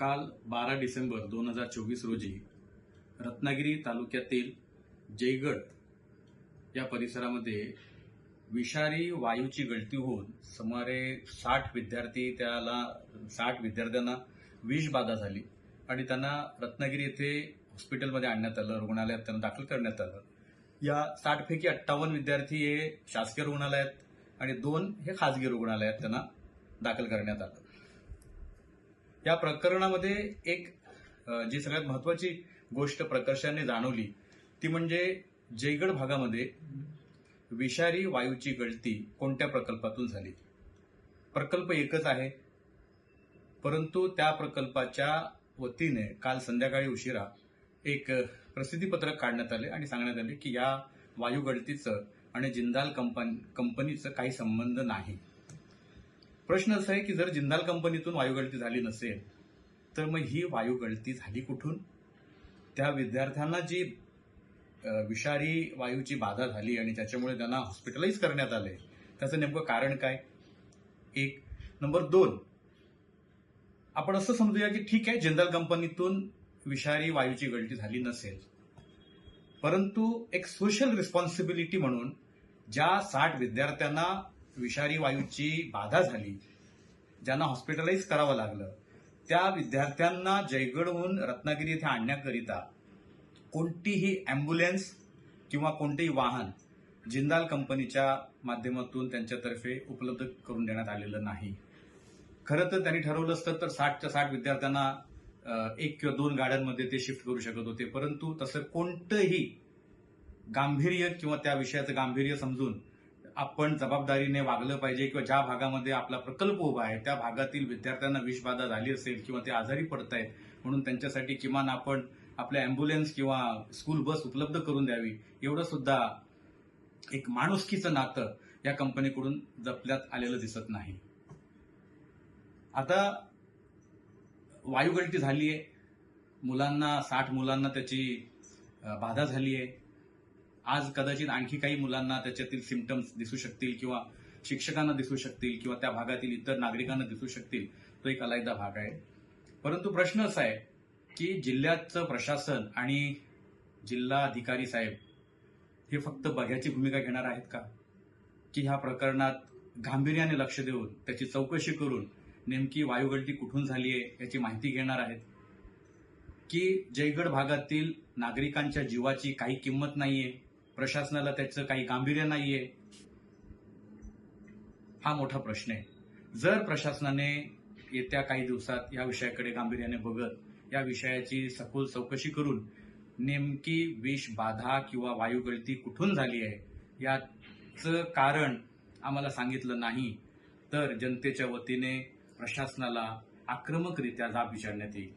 काल बारा डिसेंबर दोन हजार चोवीस रोजी रत्नागिरी तालुक्यातील जयगड या परिसरामध्ये विषारी वायूची गळती होऊन सुमारे साठ विद्यार्थी त्याला साठ विद्यार्थ्यांना विष बाधा झाली आणि त्यांना रत्नागिरी येथे हॉस्पिटलमध्ये आणण्यात आलं रुग्णालयात त्यांना दाखल करण्यात आलं. या साठपैकी अठ्ठावन्न विद्यार्थी हे शासकीय रुग्णालयात आणि दोन हे खाजगी रुग्णालयात त्यांना दाखल करण्यात आलं. या प्रकरणामध्ये एक जी सगळ्यात महत्वाची गोष्ट प्रकर्षाने जाणवली ती म्हणजे जयगड भागामध्ये विषारी वायूची गळती कोणत्या प्रकल्पातून झाली? प्रकल्प एकच आहे परंतु त्या प्रकल्पाच्या वतीने काल संध्याकाळी उशिरा एक प्रसिद्धीपत्रक काढण्यात आले आणि सांगण्यात आले की या वायू गळतीचं आणि जिंदाल कंपनी कंपनीचं काही संबंध नाही. प्रश्न असा आहे की जर जिंदाल कंपनीतून वायू गळती झाली नसेल तर मग ही वायू गळती झाली कुठून? त्या विद्यार्थ्यांना जी विषारी वायूची बाधा झाली आणि त्याच्यामुळे त्यांना हॉस्पिटलाइज करण्यात आले त्याचं नेमकं कारण काय? एक. नंबर दोन. आपण असं समजूया की ठीक आहे जिंदाल कंपनीतून विषारी वायूची गळती झाली नसेल. परंतु एक सोशल रिस्पॉन्सिबिलिटी म्हणून ज्या साठ विद्यार्थ्यांना विषारी वायूची बाधा झाली ज्यांना हॉस्पिटलाइज करावं लागलं त्या विद्यार्थ्यांना जयगडहून रत्नागिरी येथे आणण्याकरिता कोणतीही ॲम्ब्युलन्स किंवा कोणतेही वाहन जिंदाल कंपनीच्या माध्यमातून त्यांच्यातर्फे उपलब्ध करून देण्यात आलेलं नाही. खरं तर त्यांनी ठरवलं असतं तर साठच्या साठ विद्यार्थ्यांना एक किंवा दोन गाड्यांमध्ये ते शिफ्ट करू शकत होते. परंतु तसं कोणतंही गांभीर्य किंवा त्या विषयाचं गांभीर्य समजून आपण जबाबदारीने वागलं पाहिजे किंवा ज्या भागामध्ये आपला प्रकल्प उभा आहे त्या भागातील विद्यार्थ्यांना विषबाधा झाली असेल किंवा ते आजारी पडत आहेत म्हणून त्यांच्यासाठी किमान आपण आपल्या अँब्युलन्स किंवा स्कूल बस उपलब्ध करून द्यावी. एवढं सुद्धा एक माणुसकीचं नातं या कंपनीकडून जपल्यात आलेलं दिसत नाही. आता वायुगळती झाली आहे मुलांना साठ मुलांना त्याची बाधा झाली आहे आज कदाचित आणखी काही मुलांना त्याच्यातील सिमटम्स दिसू शकतील किंवा शिक्षकांना दिसू शकतील किंवा त्या भागातील इतर नागरिकांना दिसू शकतील तो एक अलायदा भाग आहे. परंतु प्रश्न असा आहे की जिल्ह्याचं प्रशासन आणि जिल्हा अधिकारी साहेब हे फक्त बघ्याची भूमिका घेणार आहेत का? की ह्या प्रकरणात गांभीर्याने लक्ष देऊन त्याची चौकशी करून नेमकी वायुगळती कुठून झाली आहे याची माहिती घेणार आहेत? की जयगड भागातील नागरिकांच्या जीवाची काही किंमत नाहीये? प्रशासनाला त्याचं काही गांभीर्य नाहीये. हा मोठा प्रश्न आहे. जर प्रशासनाने येत्या काही दिवसात या विषयाकडे गांभीर्याने बघत या विषयाची सखोल चौकशी करून नेमकी विष बाधा किंवा वायुगळती कुठून झाली आहे याचं कारण आम्हाला सांगितलं नाही तर जनतेच्या वतीने प्रशासनाला आक्रमकरित्या जाब विचारण्यात येईल.